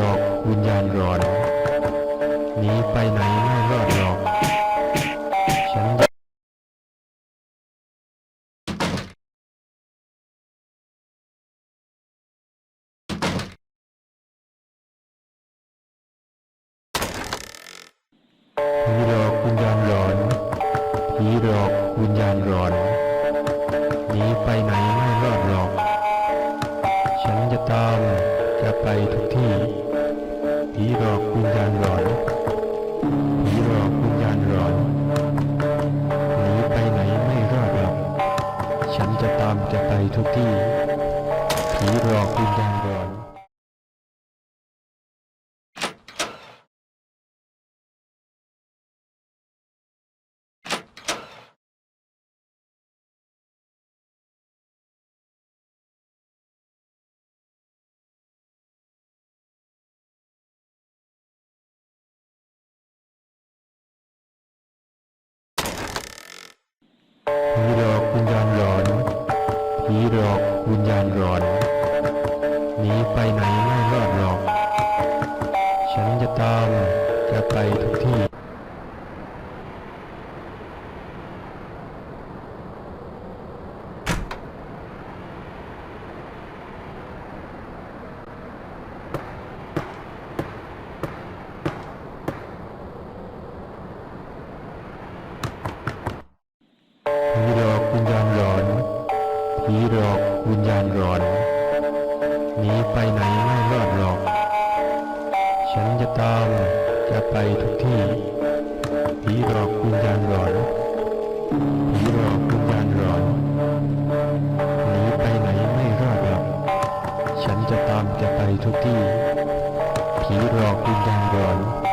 รอกวิญญาณร้อนหนีไปไหนไม่รอดหรอก ฉันจะผีหลอกวิญญาณหลอนผีหลอกวิญญาณหลอนหนีไปไหนไม่รอดหรอก ฉันจะตาม จะไปทุกที่ ผีหลอกวิญญาณหลอน ผีหลอกวิญญาณหลอน หนีไปไหนไม่รอดหรอก ฉันจะตามจะไปทุกที่ ผีหลอกวิญญาณหลอน วิญญาณร้อนหนีไปไหนไม่รอดหรอก ฉันจะตามแกไปทุกที่ วิญญาณหลอนหนีไปไหนไม่รอดหรอก ฉันจะตามแกไปทุกที่ผีหลอกวิญญาณหลอนผีหลอกวิญญาณหลอนหนีไปไหนไม่รอดหรอก ฉันจะตามแกไปทุกที่ผีหลอกวิญญาณหลอน